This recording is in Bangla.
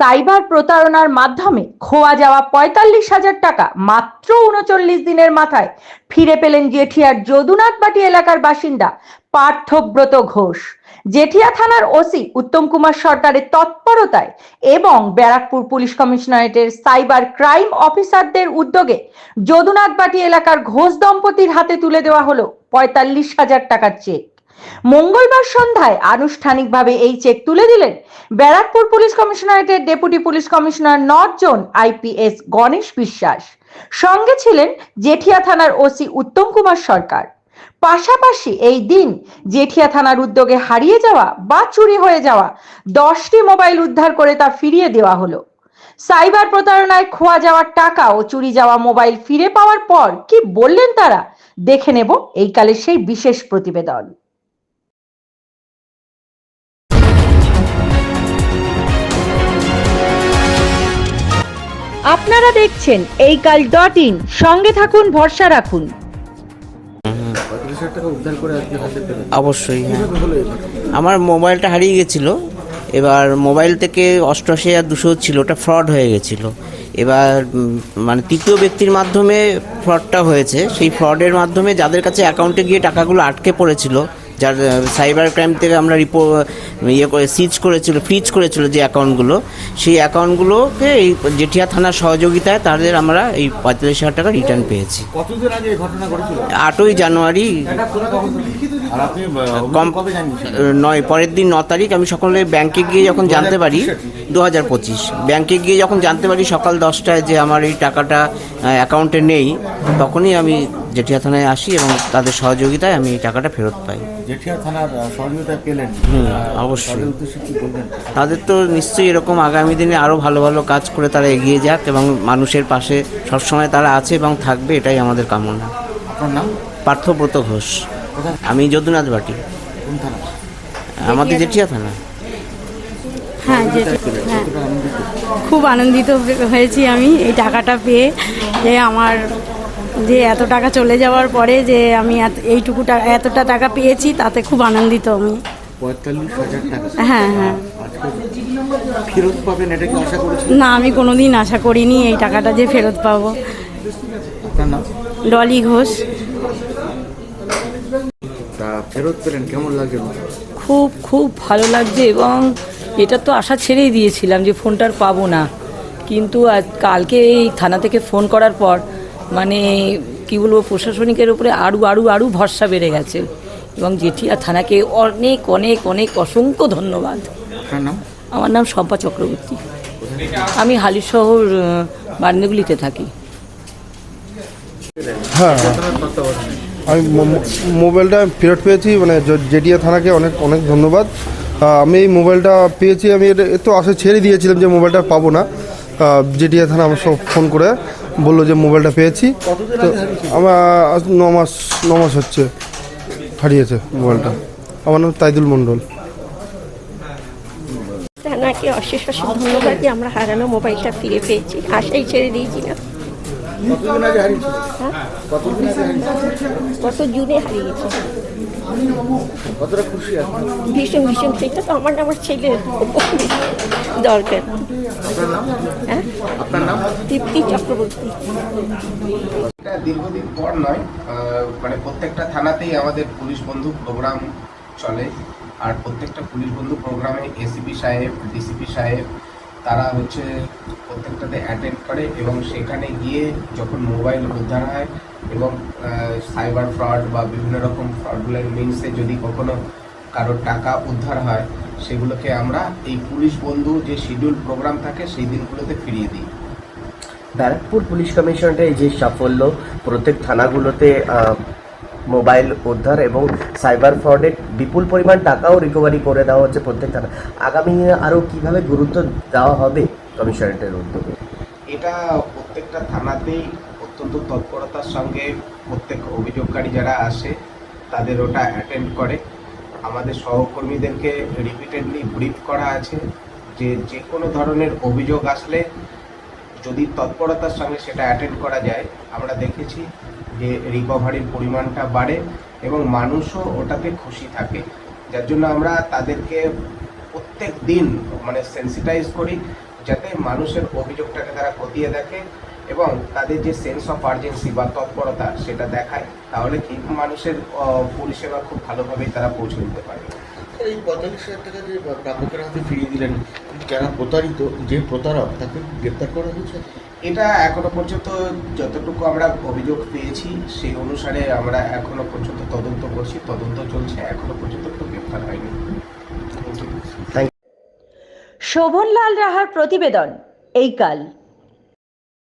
সাইবার প্রতারণার মাধ্যমে খোয়া যাওয়া পঁয়তাল্লিশ হাজার টাকা মাত্র উনচল্লিশ দিনের মাথায়। ফিরে পেলেন জেঠিয়ার যদুনাথবাটি এলাকার বাসিন্দা পার্থব্রত ঘোষ। জেঠিয়া থানার ওসি উত্তম কুমার সরকারের তৎপরতায় এবং ব্যারাকপুর পুলিশ কমিশনারেটের সাইবার ক্রাইম অফিসারদের উদ্যোগে যদুনাথবাটি এলাকার ঘোষ দম্পতির হাতে তুলে দেওয়া হলো পঁয়তাল্লিশ হাজার টাকার চেক। মঙ্গলবার সন্ধ্যায় আনুষ্ঠানিকভাবে এই চেক তুলে দিলেন Barrackpore police কমিশনারেটের deputy police commissioner north zone IPS Ganesh Biswas. সঙ্গে ছিলেন জেঠিয়া থানার ওসি উত্তম কুমার সরকার। পাশাপাশি এই দিন জেঠিয়া থানার উদ্যোগে হারিয়ে যাওয়া বা চুরি হয়ে যাওয়া দশটি মোবাইল উদ্ধার করে তা ফিরিয়ে দেওয়া হলো। সাইবার প্রতারণায় খোয়া যাওয়ার টাকা ও চুরি যাওয়া মোবাইল ফিরে পাওয়ার পর কি বললেন তারা? দেখে নেব এই কালের সেই বিশেষ প্রতিবেদন। আপনারা দেখছেন এই কাল ডট ইন। সঙ্গে থাকুন, ভরসা রাখুন। অবশ্যই হ্যাঁ। আমার মোবাইলটা হারিয়ে গেছিল। এবার মোবাইল থেকে অষ্টআশি হাজার দুশো ছিল, ওটা ফ্রড হয়ে গেছিল। এবার মানে তৃতীয় ব্যক্তির মাধ্যমে ফ্রডটা হয়েছে। সেই ফ্রডের মাধ্যমে যাদের কাছে অ্যাকাউন্টে গিয়ে টাকাগুলো আটকে পড়েছিল যার সাইবার ক্রাইম থেকে আমরা রিপো ইয়ে করে সিজ করেছিল ফ্রিজ করেছিল যে অ্যাকাউন্টগুলো সেই অ্যাকাউন্টগুলোকে এই জেঠিয়া থানার সহযোগিতায় তাদের আমরা এই পঁয়তাল্লিশ হাজার টাকা রিটার্ন পেয়েছি। আটই জানুয়ারি আর আপনি আহ, কম নয় পরের দিন ন তারিখ আমি সকালে ব্যাংকে গিয়ে যখন জানতে পারি দু হাজার পঁচিশ। ব্যাংকে গিয়ে যখন জানতে পারি সকাল দশটায় যে আমার এই টাকাটা অ্যাকাউন্টে নেই তখনই আমি জেঠিয়া থানায় আসি এবং তাদের সহযোগিতায় আমি এই টাকাটা ফেরত পাই। জেঠিয়া থানার সহযোগিতা পেলেন। হুম, অবশ্যই। তাদের উদ্দেশ্যে কি বলবেন? তাদের তো নিশ্চয়ই এরকম আগামী দিনে আরও ভালো ভালো কাজ করে তারা এগিয়ে যাক এবং মানুষের পাশে সবসময় তারা আছে এবং থাকবে এটাই আমাদের কামনা। আপনার নাম? পার্থব্রত ঘোষ। আমি যদুনাথ বাটি। আমাদের জেঠিয়া থানা। হ্যাঁ হ্যাঁ। খুব আনন্দিত হয়েছি আমি এই টাকাটা পেয়ে যে আমার যে এত টাকা চলে যাওয়ার পরে যে আমি এত- এইটুকু টাকা এতটা টাকা পেয়েছি তাতে খুব আনন্দিত আমি। হ্যাঁ হ্যাঁ। না আমি কোনোদিন আশা করিনি এই টাকাটা যে ফেরত পাবো। ডলি ঘোষ। ফেরত পেলেন কেমন লাগছে খুব খুব ভালো লাগছে এবং এটা তো আশা ছেড়েই দিয়েছিলাম যে ফোনটা আর পাবো না। কিন্তু কালকে এই থানা থেকে ফোন করার পর মানে কি বলব প্রশাসনিকের উপরে আরও আরও আরও ভরসা বেড়ে গেছে। এবং জেঠিয়া থানাকে অনেক অনেক অনেক অসংখ্য ধন্যবাদ। আমার নাম শম্পা চক্রবর্তী। আমি হালিশহর বান্দেগুলিতে থাকি। হ্যাঁ আমি মো- মো- মোবাইলটা ফেরত পেয়েছি মানে জ- জেডিয়া থানাকে অনেক অনেক ধন্যবাদ। আমি এই মোবাইলটা পেয়েছি আমি এটা এত আশা ছেড়ে দিয়েছিলাম যে মোবাইলটা পাবো না। জেডিয়া থানা আমার সব ফোন করে বলল যে মোবাইলটা পেয়েছি। তো আমার ন মাস ন মাস হচ্ছে হারিয়েছে মোবাইলটা। আমার নাম তাইদুল মণ্ডল। নাকি অশেষ অশেষ ধন্যবাদ যে আমরা হারানো মোবাইলটা ফিরে পেয়েছি। আশাই ছেড়ে দিয়েছি না। কতদিন আগে হারিয়েছিল কতদিন আগে হারিয়েছিল গত জুনে হারিয়েছি। কতটা খুশি আপনি? ভীষণ ভীষণ সেটা তো আমার আমার দরকার। হ্যাঁ? আপনার নাম? তৃপ্তি চক্রবর্তী। এটা দীর্ঘদিন পর নয় মানে প্রত্যেকটা থানাতেই আমাদের পুলিশ বন্ধু প্রোগ্রাম চলে। আর প্রত্যেকটা পুলিশ বন্ধু প্রোগ্রামে এসিপি সাহেব ডিসিপি সাহেব তারা হচ্ছে প্রত্যেকটাতে অ্যাটেন্ড করে এবং সেখানে গিয়ে যখন মোবাইল উদ্ধার হয় এবং সাইবার ফ্রড বা বিভিন্ন রকম ফ্রডগুলোর মিনসে যদি কখনো কারোর টাকা উদ্ধার হয়, সেগুলোকে আমরা এই পুলিশ বন্ধু যে শিডিউল প্রোগ্রাম থাকে সেই দিনগুলোতে ফিরিয়ে দিই। ব্যারাকপুর পুলিশ কমিশনারের এই যে সাফল্য, প্রত্যেক থানাগুলোতে মোবাইল উদ্ধার এবং সাইবার ফ্রডের বিপুল পরিমাণ টাকাও রিকভারি করে দেওয়া হচ্ছে প্রত্যেক থানা আগামী দিনে আরও কীভাবে গুরুত্ব দেওয়া হবে কমিশনারেটের উদ্যোগে? এটা প্রত্যেকটা থানাতেই অত্যন্ত তৎপরতার সঙ্গে প্রত্যেক অভিযোগকারী যারা আসে, তাদের ওটা অ্যাটেন্ড করে। আমাদের সহকর্মীদেরকে রিপিটেডলি ব্রিফ করা আছে যে যে কোনো ধরনের অভিযোগ আসলে যদি তৎপরতার সঙ্গে সেটা অ্যাটেন্ড করা যায়, আমরা দেখেছি যে রিকভারির পরিমাণটা বাড়ে এবং মানুষও ওটাতে খুশি থাকে। যার জন্য আমরা তাদেরকে প্রত্যেক দিন মানে সেন্সিটাইজ করি যাতে মানুষের অভিযোগটাকে তারা খতিয়ে দেখে এবং তাদের যে সেন্স অফ আর্জেন্সি বা তৎপরতা সেটা দেখায়, তাহলে কি মানুষের পরিষেবা খুব ভালোভাবেই তারা পৌঁছে দিতে পারে এই পঁয়তাল্লিশ হাজার টাকা যে প্রাপকের হাতে ফিরিয়ে দিলেন যারা প্রতারিত যে প্রতারক তাকে গ্রেপ্তার করা হয়েছে? এটা এখনও পর্যন্ত যতটুকু আমরা অভিযোগ পেয়েছি সেই অনুসারে আমরা এখনও পর্যন্ত তদন্ত করছি। তদন্ত চলছে এখনও পর্যন্ত কেউ গ্রেপ্তার হয়নি। শোভনলাল রাহার প্রতিবেদন এই কাল।